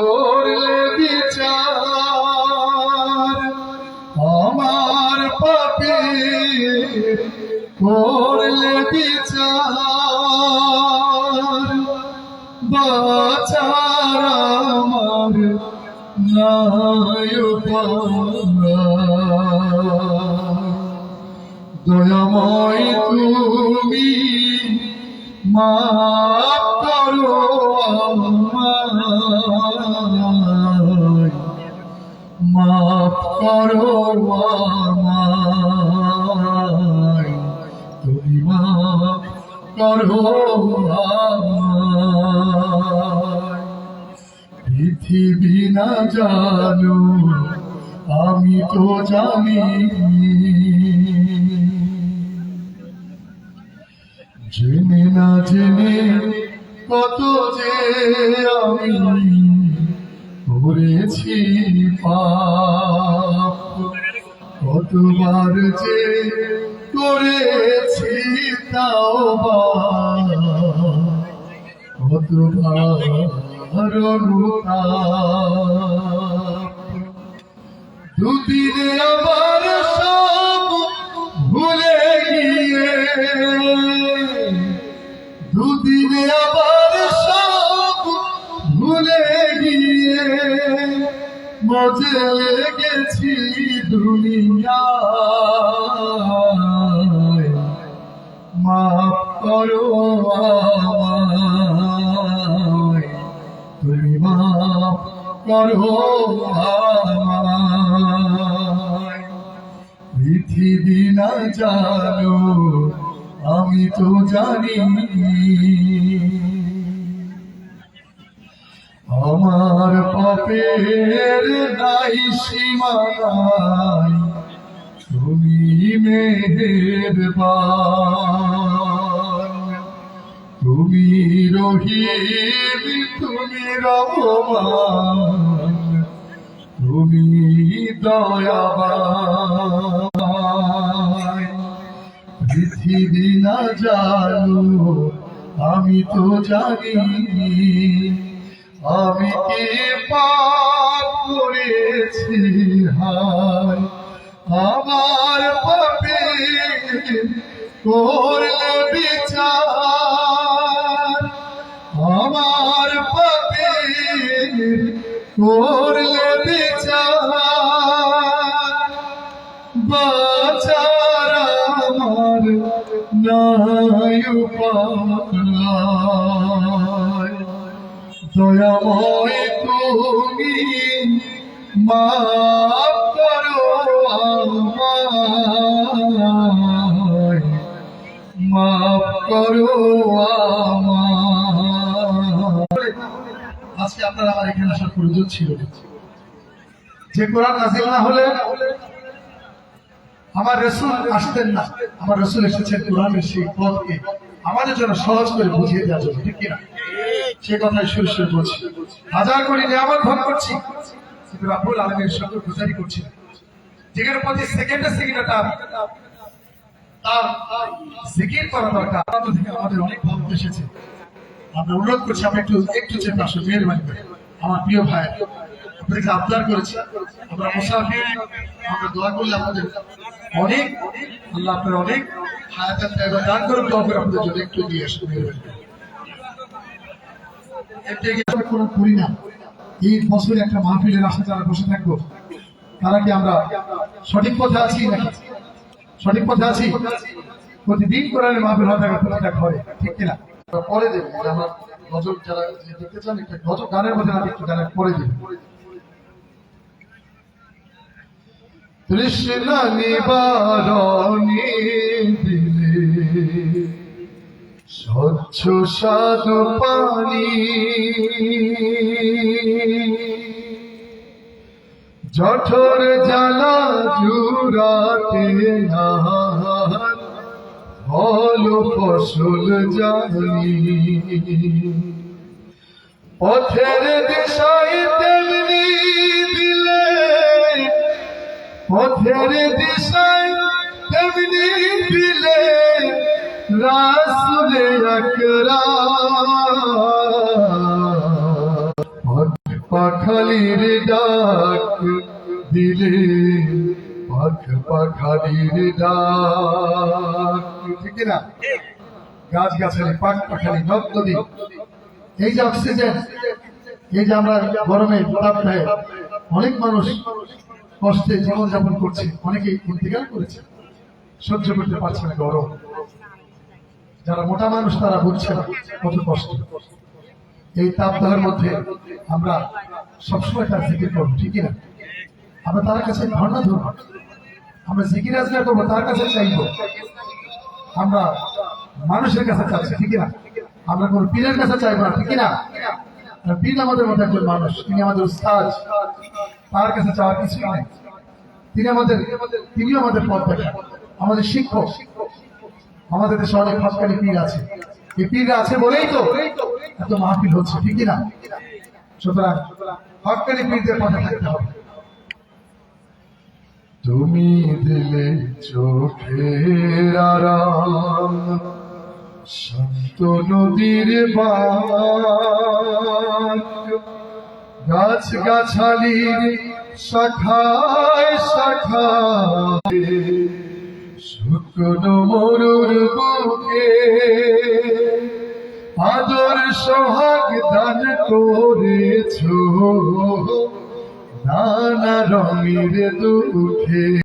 করলে বিচার। আমার পাপে করলে বিচার। বাচার আমার নাই দয়াময় তুমি মাফ করো আমায়। পৃথিবী না জানো আমি তো জানি। জেনে না জেনে কত যে আমি করেছি পাপ। কতবার যে করেছি তাও কতবার দুদিনে আবার সব ভুলে গিয়ে। দুদিনে আবার মজে গেছি দুনিয়ায় মাফ করো আমায়। তুমি মাফ করো আমায়। পৃথিবী না জানো, আমি তো জানি। আমার পাপের নাই সীমানাই তুমি মেহেরবান। তুমি রহিম, তুমি রহমান। তুমি দয়াবান। পৃথিবী না জানো, আমি তো জানি। আমি কি পাপ করেছি? হায়, আমার পাপে করলে বিচার। আমার পাপে করলে বিচার। বাচার আমার নাই উপায়। তুমি মাফ করো আমায়। মাফ করো আমায়। আজকে আপনারা আমার এখানে আসার প্রয়োজন ছিল। যে কোরআন নাজিল না হলে আমার রসুল আসতেন না। আমার রসুল এসেছেন কোরআনের সেই পথকে আমাদের জন্য সহজ করে বুঝিয়ে দেওয়ার জন্য ঠিক কিনা? সে কথাই সুর সুর বলছি হাজার কোটি নিয়ামত ভোগ করছি, কিন্তু রাবুল আলমের সঙ্গে গুজারি করছি যেখানে প্রতি সেকেন্ডে সেকেন্ডে তার জিকির করা দরকার। থেকে আমাদের অনেক এসেছে। আমরা অনুরোধ করছি আমরা একটু একটু চেপে আসুন, মেহরবানি করে। আমার প্রিয় ভাই আপনাদেরকে আবদার করেছি, আমরা মুসাফির, আমরা দোয়া করলে আমাদের অনেক, আল্লাহ আপনার অনেক দান করুন দোয়া করে আপনাদের জন্য একটু দিয়ে আসুন করে। না। এই একটা মাহফিলের আশা যারা বসে থাকব, তারা কি আমরা সঠিক পথে আছি নাকি? সঠিক পথে আছি? প্রতিদিন মাহফিল প্রতিটা ঘরে ঠিক কিনা? পরে দেবে আমার নজর যারা দেখতে চান, একটা নজর গানের মধ্যে না একটু গানের পরে দেবে। তৃষ্ণা নিবারণী দিলে স্বচ্ছ সাধু পানি। জঠর জ্বালা জুরাতে ফল ফসল জানি। পথের দিশায় পথের দিশায় তেমনি দিলে রাসুলে আকরা পাখালির ডাক দিলে পাখ পাখালির ডাক। ঠিক না গাছ গাছালি পাখ পাখালি নদ নদী এই যে অক্সিজেন, এই যে আমরা গরমে তাপদায় অনেক মানুষ কষ্টে জীবনযাপন করছে অনেকে ইন্তেকাল করেছে। সহ্য করতে পারছে না গরম যারা মোটা মানুষ, তারা বুঝছে না, কত কষ্ট। এই তাপদাহের মধ্যে আমরা সবসময় তার জিকির করব ঠিকই না আমরা তার কাছে ধর্ণা ধরবো আমরা জিকির আজগার করব, তার কাছে চাইব। আমরা মানুষের কাছে চাচ্ছি ঠিকই না আমরা কোন পীরের কাছে চাইব না ঠিকই না পীর আমাদের মধ্যে একজন মানুষ, তিনি আমাদের উস্তাদ। তার কাছে চাওয়ার কিছুই নাই। তিনি আমাদের তিনিও আমাদের পথ দেখান। আমাদের শিক্ষক। আমাদের দেশে অনেক হকানি পীর আছে। এই পীররা আছে বলেই তো এত মাহফিল হচ্ছে ঠিকই না সুতরাং হকানি পীরদের পথে থাকতে হবে। তুমি দিলে চোখের আরাম শান্ত নদীর বাক। গাছ গাছালির শাখায় শাখায়। শুকনো মরুর বুকে আদর সোহাগ দান করেছ। নানা রঙের দুঃখে